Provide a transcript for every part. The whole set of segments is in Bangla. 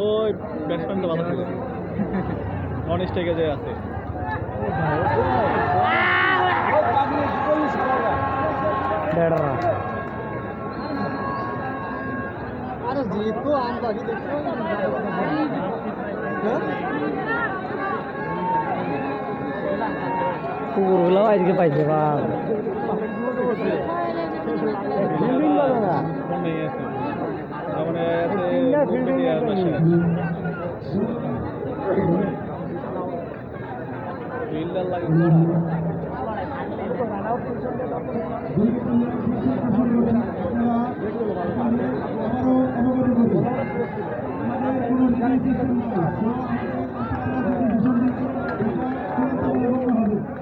ওই ব্যাটসম্যানটা ভালো খেলেছে নন স্ট্রাইকে যে আছে। আরে যেহেতু আমরা কুকুরগুলো আজকে পাইছে বা মানে লাগে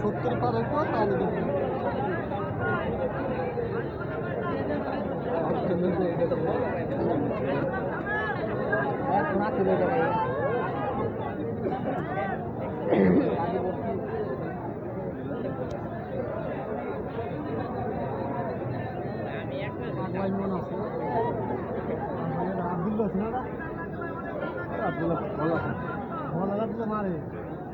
সত্তর পার হতো তাহলে মারে ঠিক আছে মাননীয় নেতার সাথে বিশেষ অতিথি হিসেবে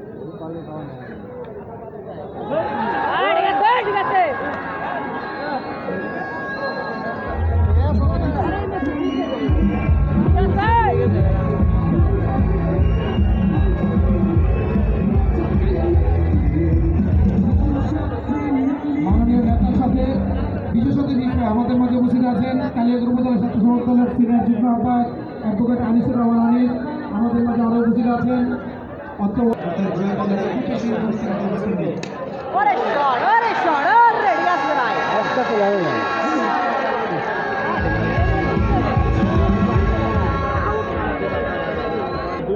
আমাদের মাঝে উপস্থিত আছেন কালিয়াগঞ্জ উপজেলা ছাত্র সংগঠনের সিনিয়র যুগ্ম আহ্বায়ক অ্যাডভোকেট আনিসুর আমাদের মাঝে আরও উপস্থিত আছেন অত্র ওরে শট ওরে শট ওরে রিয়াজ ভাই। একটা তো লাগে না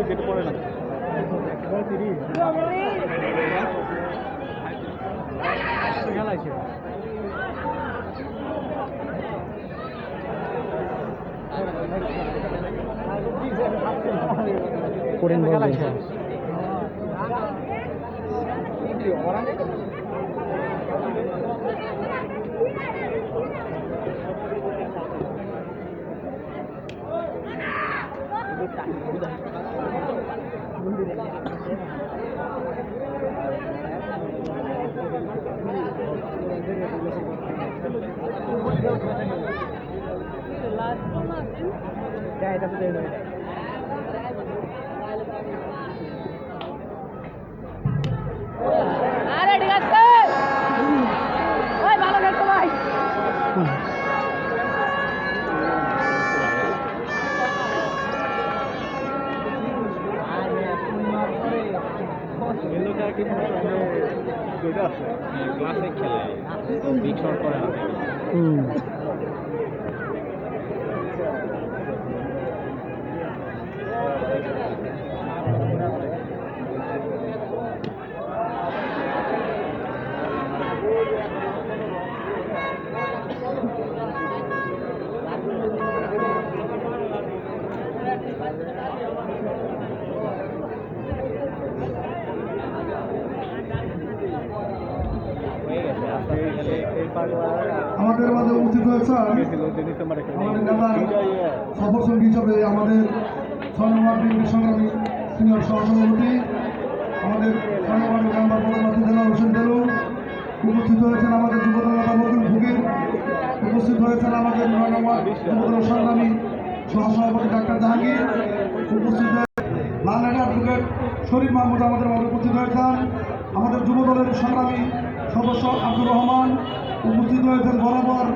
কেটে পড়ে না খেলাইছে করেন খেলাইছে আরে ক্লাসে খেলে শট করে না আমাদের মাঝে উপস্থিত হয়েছে আমাদের নেতা সফর সঙ্গী হিসাবে আমাদের নম্বর বিএনপি সংগ্রামী সিনিয়র সহসভাপতি, আমাদের নম্বর মেম্বার পদপ্রার্থী জেলা হোসেন দেলু উপস্থিত হয়েছেন আমাদের যুবদল নেতা বকুল ভুগির, উপস্থিত হয়েছেন আমাদের যুবদল সংগ্রামী সহসভাপতি ডাক্তার জাহাঙ্গীর, উপস্থিত লালনাটি অ্যাডভোকেট শরীফ মাহমুদ আমাদের মাঝে উপস্থিত হয়েছেন। আমাদের যুবদলের সংগ্রামী সদস্য আব্দুর রহমান, উপস্থিত হয়েছেন বরাবর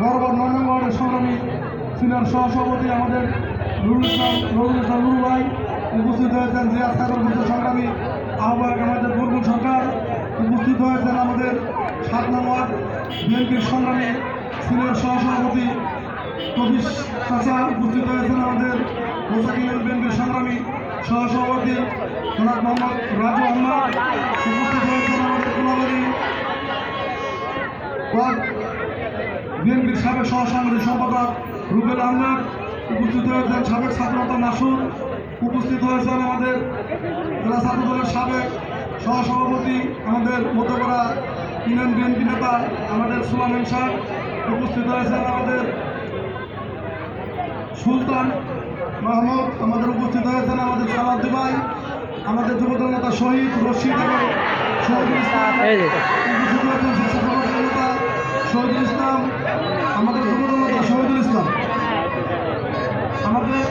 গর্ব নয় নম্বর ওয়ার্ডের সংগ্রামী সিনিয়র সহসভাপতি আমাদের নুরুল ইসলাম নুরুল ইসলাম নুরু ভাই, উপস্থিত হয়েছেন জিয়া বুদ্ধ সংগ্রামী আহ্বায়ক আমাদের বুলবুল সরকার, উপস্থিত হয়েছেন আমাদের সাত নম্বর বিএনপির সংগ্রামী সিনিয়র সহসভাপতি কবির চাচা উপস্থিত হয়েছেন আমাদের মোসাকিলের বিএনপির সংগ্রামী সহসভাপতি রাজু আহমদ উপস্থিত সাবেক সহসাংগঠনিক সম্পাদক রুবেল আহমেদ, উপস্থিত হয়েছেন সাবেক ছাত্রনেতা নাসুর, উপস্থিত হয়েছেন আমাদের জেলা ছাত্র দলের সাবেক সহসভাপতি, আমাদের মধ্যপাড়া ইউনিয়ন বিএনপি নেতা আমাদের সুলামেন শাহ উপস্থিত হয়েছেন আমাদের সুলতান মাহমুদ, আমাদের উপস্থিত হয়েছেন আমাদের সালাদ ভাই আমাদের যুবদল নেতা শহীদ রশিদ এবং শহীদুল ইসলাম। নেতা শহীদুল আমাদের যুবদল নেতা শহীদুল ইসলাম। আমাদের